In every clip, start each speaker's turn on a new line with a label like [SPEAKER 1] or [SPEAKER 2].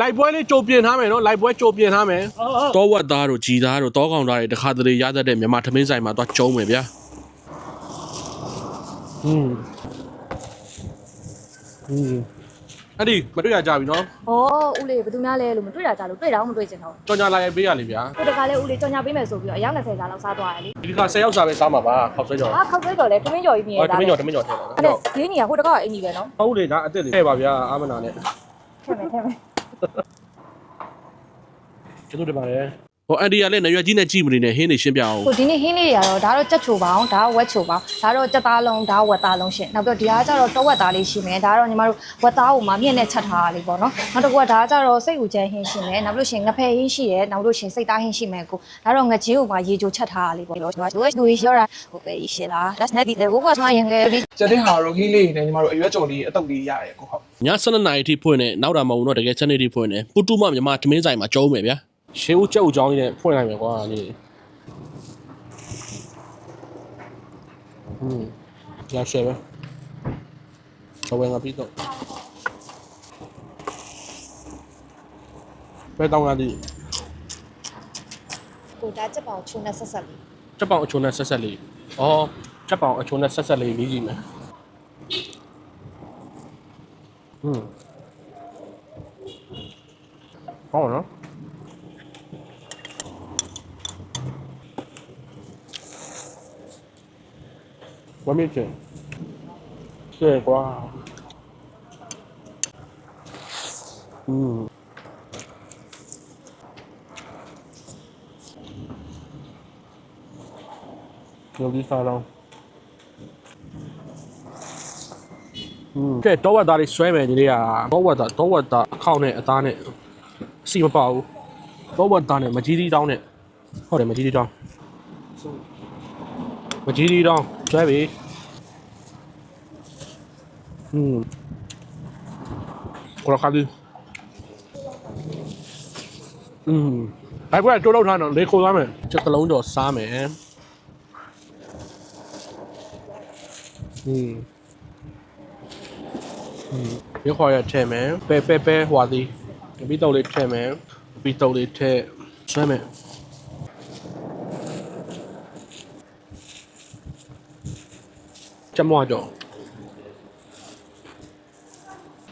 [SPEAKER 1] လိုက်ပွဲလေးကြိုပြင်ထားမယ်နော်လိုက်ပွဲကြိုပြင်ထားမယ်တောဝက်သားတို့ជីသားတို့တောကောင်သားတွေတခါတလေရတတ်တဲ့မြန်မာထမင်းဆိုင်မှာသွားကျုံးမယ်ဗျာဟင်းဟင်းအဲ့ဒီမတွေ့ရကြပြီနော်
[SPEAKER 2] ဟောဦးလေးဘယ်သူများလဲလို့မတွေ့ရကြလို့တွေ့တာမှမတွေ့ချင်တော့
[SPEAKER 1] ကြော်ညာလာရပေးရလေဗျာ
[SPEAKER 2] ဟိုတခါလဲဦးလေးကြော်ညာပေးမယ်ဆိုပြီးတော့အယောက်20စားလောက်စားသွားရလေ
[SPEAKER 1] ဒီခါ10ယောက်စားပဲစားမှာပါခောက်ဆွဲကြော်
[SPEAKER 2] အာခောက်ဆွဲကြော်လဲတမင်းကြော်ကြီးမြင်ရ
[SPEAKER 1] တာ
[SPEAKER 2] တ
[SPEAKER 1] မင်းကြော်တမင်းကြော်ထဲပါနော်
[SPEAKER 2] အဲ့ဒီညီကဟိုတခါကအင်ကြီးပဲနော်
[SPEAKER 1] ဟုတ်လေဒါအစ်စ်လေးထဲပါဗျာအာမနာနဲ့
[SPEAKER 2] ထဲမယ်ထဲမယ်
[SPEAKER 1] ကျေးဇူးတင်ပါတယ် ဟိုအန်ဒီကလည်းနရွက်ကြီးနဲ့ကြည့်မနေနဲ့ဟင်းနေရှင်းပြအောင်။
[SPEAKER 2] ကိုဒီနေ့ဟင်းလေးတွေကတော့ဒါတော့ကြက်ချိုပေါင်းဒါတော့ဝက်ချိုပေါင်းဒါတော့ကြက်သားလုံးဒါဝက်သားလုံးရှင်။နောက်ပြီးတော့ဒီဟာကျတော့တောဝက်သားလေးရှိမယ်။ဒါတော့ညီမတို့ဝက်သားကိုမှမြင့်နဲ့ချက်ထားတာလေးပေါ့နော်။နောက်တစ်ခုကဒါကကျတော့စိတ်ဥကျန်းဟင်းရှိမယ်။နောက်ပြီးလို့ရှင်ငဖဲဟင်းရှိတယ်။နောက်လို့ရှင်စိတ်သားဟင်းရှိမယ်ကို။ဒါတော့ငကြီးကိုမှရေချိုချက်ထားတာလေးပေါ့။ဒီလိုဒီလိုရောတာဟိုပဲရှိလား။ That's not the what was my younger
[SPEAKER 3] ကျတဲ့ဟာရိုဟီလေးနဲ့ညီမတို့အရွက်ကြုံလေးအတုပ်လေးရတယ်ကိုဟုတ်
[SPEAKER 1] ည7နာရီထိဖွင့်နေနောက်တာမဟုတ်တော့တကယ်7နေထိဖွင့်နေပူတူမမြန်မာသမင်းဆိုင်မှာကျုံးမယ်ဗျာ ရှေးဦးကြောက်ကြောင်းကြီးနဲ့ဖွင့်လိုက်မယ်ကွာလေဟွန်းကြာရှယ်ပဲတော့ဝင်ငါပြီးတော့ပဲတောင်းရသည်
[SPEAKER 2] ကိုဒါချက်ပေါင်ချုံနဲ့ဆက်ဆက်လေး
[SPEAKER 1] ချက်ပေါင်အချုံနဲ့ဆက်ဆက်လေးဩချက်ပေါင်အချုံနဲ့ဆက်ဆက်လေးပြီးကြည့်မယ်ဟွန်းကောင်းနော် ဝမ်းမြေ့ခြင်းရှယ်ကွာอืมယောဂီစားတော့ကဲတော့ဝက်သားတွေဆွဲမယ်ဒီနေ့ကတော့ဝက်သားတော့ဝက်သားအခေါက်နဲ့အသားနဲ့အစီမပါဘူးတော့ဝက်သားနဲ့မကြီးသေးတောင်းနဲ့ဟုတ်တယ်မကြီးသေးတောင်း မကြီးသီးတောင်းဆွဲပြီอืมကိုရခါဒီอืมအဲ့ကွာတိုးလောက်ထားတော့လေခိုးသွားမယ်ချက်တစ်လုံးတော့စားမယ်อืมอืมရခွာရထဲမယ်ပဲပဲပဲဟွာသည်ပြီးတော့လေးထဲမယ်ပြီးတော့လေးထဲဆွဲမယ် က်မွားတော့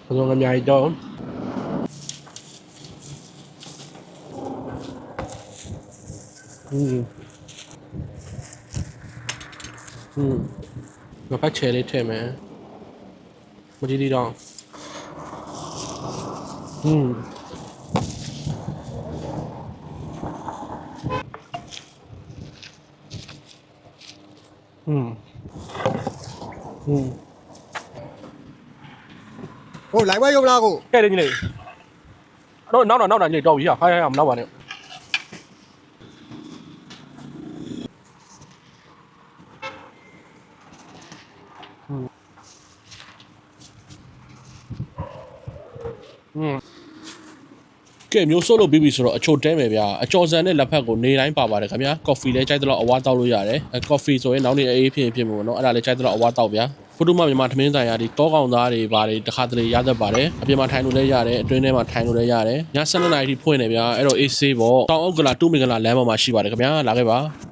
[SPEAKER 1] ဘယ်လိုငမြိုင်တော့อืมอืมငါဖတ်ချဲလေးထဲမယ်မကြည့်သေးတော့อืมอืม
[SPEAKER 4] ကိုလိုက်ဝဲရုပ်လားကို
[SPEAKER 1] ကဲတယ်ညီလေးတော့နောက်တော့နောက်တော့ညီလေးတော့ပြီဟာဟာဟာမနောက်ပါနဲ့嗯。Mm. ကဲမျိုးစိုးလို့ပြီးပြီဆိုတော့အချိုတဲမယ်ဗျာအကျော်ဆန်နဲ့လက်ဖက်ကိုနေတိုင်းပါပါတယ်ခင်ဗျာကော်ဖီလည်းကြိုက်တော့အဝါတောက်လို့ရတယ်အဲကော်ဖီဆိုရင်နောက်နေ့အေးဖြစ်ဖြစ်မို့နော်အဲ့ဒါလည်းကြိုက်တော့အဝါတောက်ဗျာဖုတုမမြန်မာထမင်းဆိုင်ရာဒီတောကောင်သားတွေဘာတွေတခါတလေရတတ်ပါတယ်အပြင်မှာထိုင်လို့လည်းရတယ်အတွင်းထဲမှာထိုင်လို့လည်းရတယ်ည7:00နာရီထိဖွင့်နေဗျာအဲ့တော့ AC ပေါ့တောင်ဥက္ကလာ2မင်္ဂလာလမ်းပေါ်မှာရှိပါတယ်ခင်ဗျာလာခဲ့ပါ